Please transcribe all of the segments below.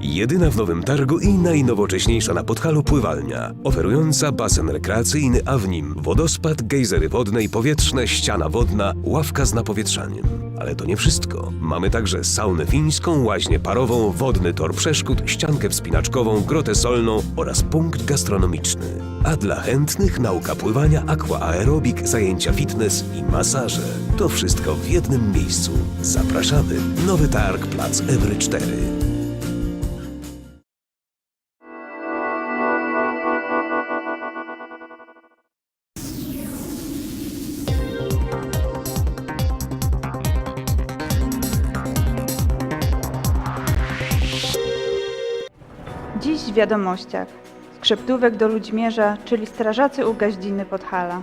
Jedyna w Nowym Targu i najnowocześniejsza na Podhalu pływalnia, oferująca basen rekreacyjny, a w nim wodospad, gejzery wodne i powietrzne, ściana wodna, ławka z napowietrzaniem. Ale to nie wszystko. Mamy także saunę fińską, łaźnię parową, wodny tor przeszkód, ściankę wspinaczkową, grotę solną oraz punkt gastronomiczny. A dla chętnych nauka pływania, aquaaerobik, zajęcia fitness i masaże. To wszystko w jednym miejscu. Zapraszamy. Nowy Targ, plac Ewry 4. Wiadomościach. Skrzeptówek do Ludźmierza, czyli strażacy u Gaździny Podhala.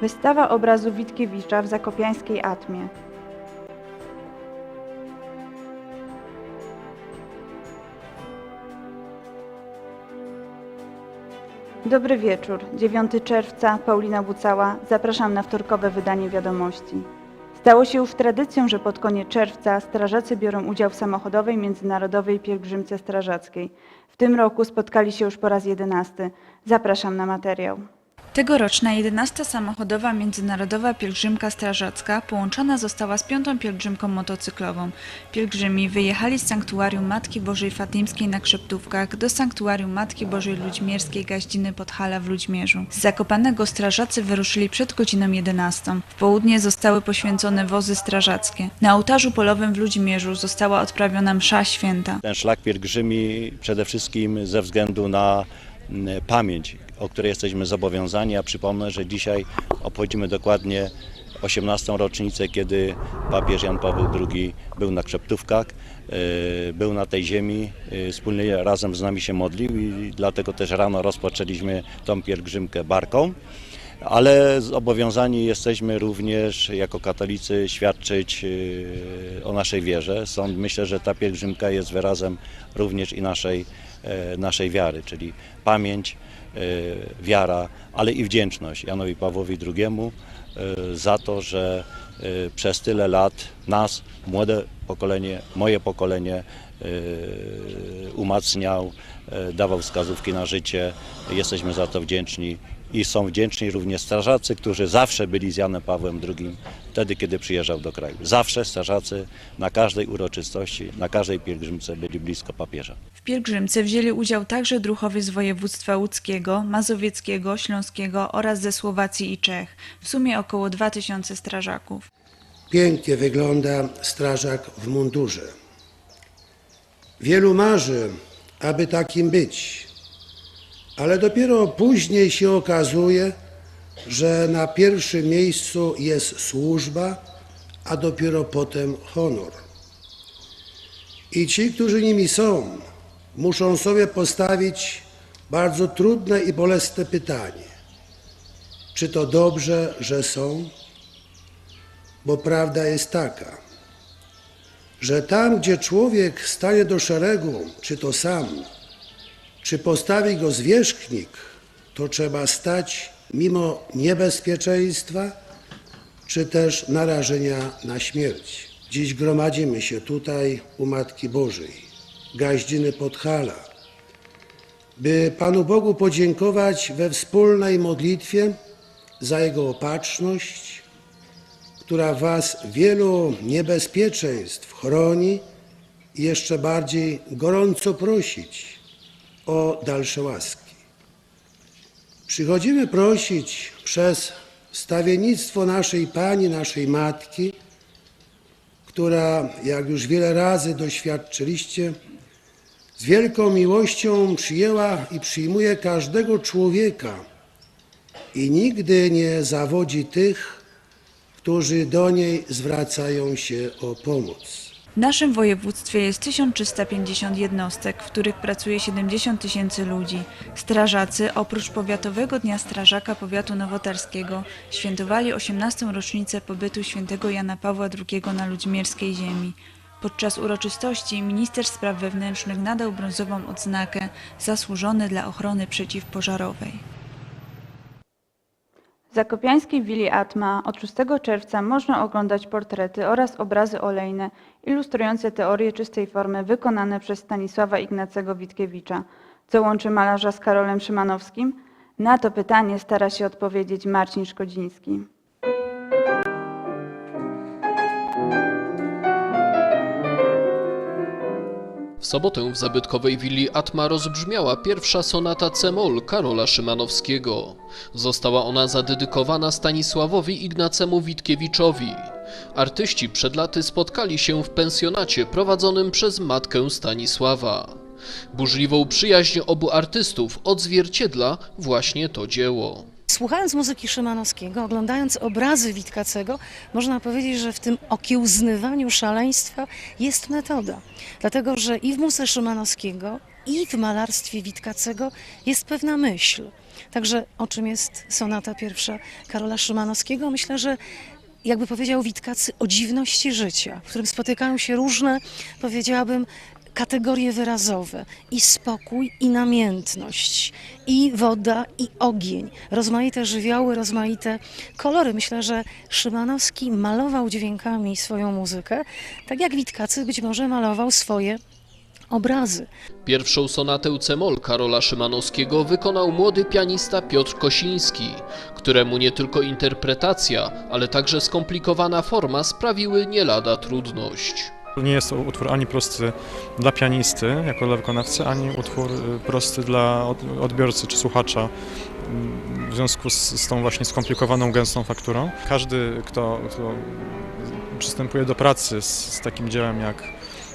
Wystawa obrazu Witkiewicza w Zakopiańskiej Atmie. Dobry wieczór. 9 czerwca, Paulina Bucała. Zapraszam na wtorkowe wydanie wiadomości. Stało się już tradycją, że pod koniec czerwca strażacy biorą udział w samochodowej międzynarodowej pielgrzymce strażackiej. W tym roku spotkali się już po raz jedenasty. Zapraszam na materiał. Tegoroczna 11. samochodowa międzynarodowa pielgrzymka strażacka połączona została z piątą pielgrzymką motocyklową. Pielgrzymi wyjechali z sanktuarium Matki Bożej Fatimskiej na Krzeptówkach do sanktuarium Matki Bożej Ludźmierskiej Gaździny Podhala w Ludźmierzu. Z Zakopanego strażacy wyruszyli przed godziną 11. W południe zostały poświęcone wozy strażackie. Na ołtarzu polowym w Ludźmierzu została odprawiona msza święta. Ten szlak pielgrzymi przede wszystkim ze względu na mm, pamięć, o której jesteśmy zobowiązani. Ja przypomnę, że dzisiaj obchodzimy dokładnie 18. rocznicę, kiedy papież Jan Paweł II był na Krzeptówkach, e, był na tej ziemi, e, wspólnie razem z nami się modlił i dlatego też rano rozpoczęliśmy tą pielgrzymkę barką. Ale zobowiązani jesteśmy również jako katolicy świadczyć e, o naszej wierze. Sąd, myślę, że ta pielgrzymka jest wyrazem również i naszej, e, naszej wiary, czyli pamięć, e, wiara, ale i wdzięczność Janowi Pawłowi II e, za to, że przez tyle lat nas, młode pokolenie, moje pokolenie umacniał, dawał wskazówki na życie. Jesteśmy za to wdzięczni i są wdzięczni również strażacy, którzy zawsze byli z Janem Pawłem II, wtedy kiedy przyjeżdżał do kraju. Zawsze strażacy na każdej uroczystości, na każdej pielgrzymce byli blisko papieża. W pielgrzymce wzięli udział także druhowie z województwa łódzkiego, mazowieckiego, śląskiego oraz ze Słowacji i Czech. W sumie około 2000 strażaków. Pięknie wygląda strażak w mundurze. Wielu marzy, aby takim być, ale dopiero później się okazuje, że na pierwszym miejscu jest służba, a dopiero potem honor. I ci, którzy nimi są, muszą sobie postawić bardzo trudne i bolesne pytanie: czy to dobrze, że są? Bo prawda jest taka, że tam, gdzie człowiek stanie do szeregu, czy to sam, czy postawi go zwierzchnik, to trzeba stać mimo niebezpieczeństwa, czy też narażenia na śmierć. Dziś gromadzimy się tutaj u Matki Bożej, Gaździny Podhala, by Panu Bogu podziękować we wspólnej modlitwie za Jego opatrzność, która Was wielu niebezpieczeństw chroni i jeszcze bardziej gorąco prosić o dalsze łaski. Przychodzimy prosić przez stawiennictwo naszej Pani, naszej Matki, która, jak już wiele razy doświadczyliście, z wielką miłością przyjęła i przyjmuje każdego człowieka i nigdy nie zawodzi tych, którzy do niej zwracają się o pomoc. W naszym województwie jest 1350 jednostek, w których pracuje 70 tysięcy ludzi. Strażacy, oprócz Powiatowego Dnia Strażaka Powiatu Nowotarskiego, świętowali 18. rocznicę pobytu świętego Jana Pawła II na ludźmierskiej ziemi. Podczas uroczystości minister spraw wewnętrznych nadał brązową odznakę zasłużony dla ochrony przeciwpożarowej. W zakopiańskiej willi Atma od 6 czerwca można oglądać portrety oraz obrazy olejne ilustrujące teorię czystej formy wykonane przez Stanisława Ignacego Witkiewicza. Co łączy malarza z Karolem Szymanowskim? Na to pytanie stara się odpowiedzieć Marcin Szkodziński. Sobotę w zabytkowej willi Atma rozbrzmiała pierwsza sonata C-moll Karola Szymanowskiego. Została ona zadedykowana Stanisławowi Ignacemu Witkiewiczowi. Artyści przed laty spotkali się w pensjonacie prowadzonym przez matkę Stanisława. Burzliwą przyjaźń obu artystów odzwierciedla właśnie to dzieło. Słuchając muzyki Szymanowskiego, oglądając obrazy Witkacego, można powiedzieć, że w tym okiełznywaniu szaleństwa jest metoda. Dlatego, że i w muzyce Szymanowskiego, i w malarstwie Witkacego jest pewna myśl. Także o czym jest sonata pierwsza Karola Szymanowskiego? Myślę, że jakby powiedział Witkacy, o dziwności życia, w którym spotykają się różne, powiedziałabym, kategorie wyrazowe i spokój, i namiętność, i woda, i ogień, rozmaite żywioły, rozmaite kolory. Myślę, że Szymanowski malował dźwiękami swoją muzykę, tak jak Witkacy być może malował swoje obrazy. Pierwszą sonatę C-moll Karola Szymanowskiego wykonał młody pianista Piotr Kosiński, któremu nie tylko interpretacja, ale także skomplikowana forma sprawiły nie lada trudność. Nie jest to utwór ani prosty dla pianisty, jako dla wykonawcy, ani utwór y, prosty dla od- odbiorcy czy słuchacza mm, w związku z, z tą właśnie skomplikowaną, gęstą fakturą. Każdy, kto, kto przystępuje do pracy z, z takim dziełem jak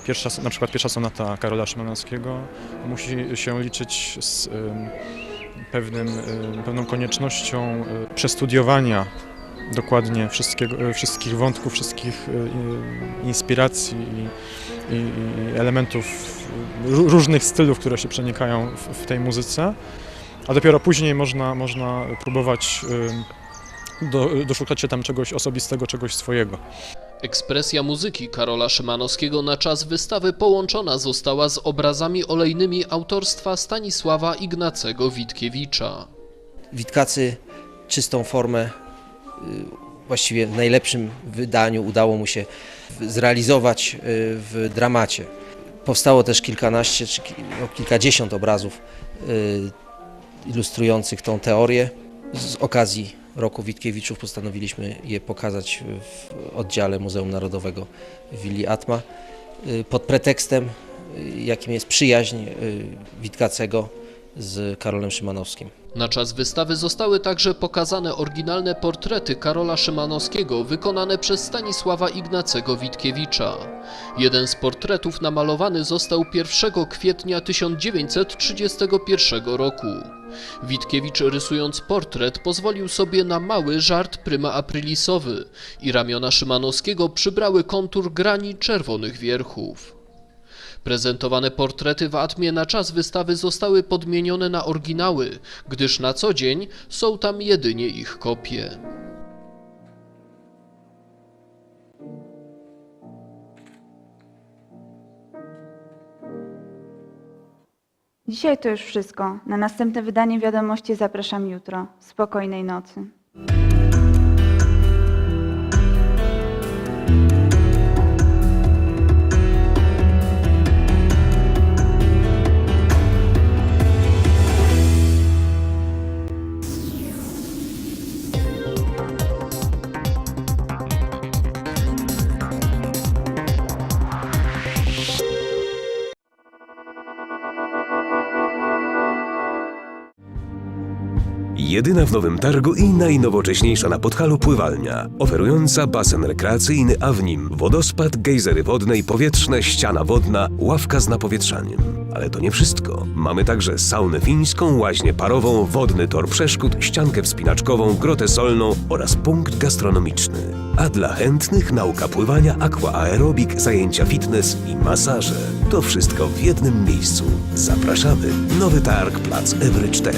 pierwsza, na przykład pierwsza sonata Karola Szymanowskiego, musi się liczyć z ym, pewnym, ym, pewną koniecznością y, przestudiowania dokładnie wszystkiego, y, wszystkich wątków, wszystkich y, inspiracji i, i, i elementów ró- różnych stylów, które się przenikają w, w tej muzyce, a dopiero później można, można próbować y, do, doszukać się tam czegoś osobistego, czegoś swojego. Ekspresja muzyki Karola Szymanowskiego na czas wystawy połączona została z obrazami olejnymi autorstwa Stanisława Ignacego Witkiewicza. Witkacy czystą formę właściwie w najlepszym wydaniu udało mu się zrealizować y, w dramacie. Powstało też kilkanaście czy no, kilkadziesiąt obrazów y, ilustrujących tą teorię. Z okazji roku Witkiewiczów postanowiliśmy je pokazać w oddziale Muzeum Narodowego Willi Atma y, pod pretekstem, y, jakim jest przyjaźń y, Witkacego z Karolem Szymanowskim. Na czas wystawy zostały także pokazane oryginalne portrety Karola Szymanowskiego wykonane przez Stanisława Ignacego Witkiewicza. Jeden z portretów namalowany został 1 kwietnia 1931 roku. Witkiewicz rysując portret pozwolił sobie na mały żart pryma aprilisowy i ramiona Szymanowskiego przybrały kontur grani czerwonych wierchów. Prezentowane portrety w Atmie na czas wystawy zostały podmienione na oryginały, gdyż na co dzień są tam jedynie ich kopie. Dzisiaj to już wszystko. Na następne wydanie wiadomości zapraszam jutro. Spokojnej nocy. Jedyna w Nowym Targu i najnowocześniejsza na Podhalu pływalnia, oferująca basen rekreacyjny, a w nim wodospad, gejzery wodne i powietrzne, ściana wodna, ławka z napowietrzaniem. Ale to nie wszystko. Mamy także saunę fińską, łaźnię parową, wodny tor przeszkód, ściankę wspinaczkową, grotę solną oraz punkt gastronomiczny. A dla chętnych nauka pływania, aqua aerobik, zajęcia fitness i masaże. To wszystko w jednym miejscu. Zapraszamy. Nowy Targ, plac Ewry 4.